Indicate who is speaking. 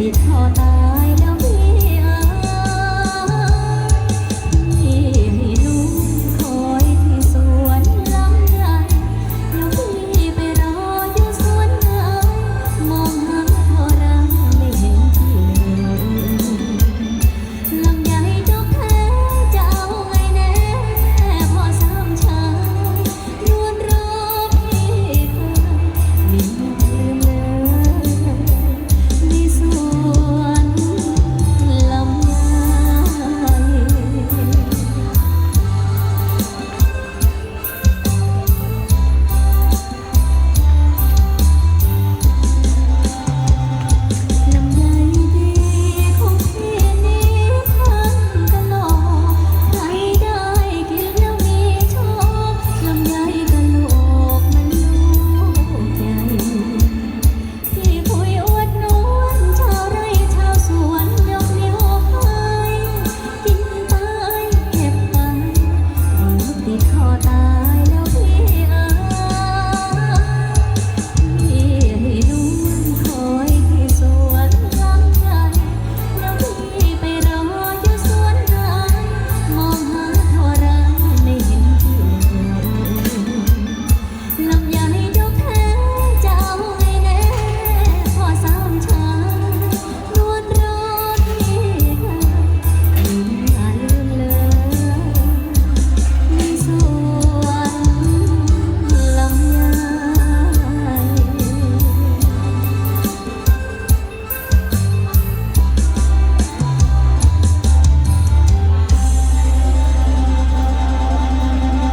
Speaker 1: ติดคอตา ติดคอตา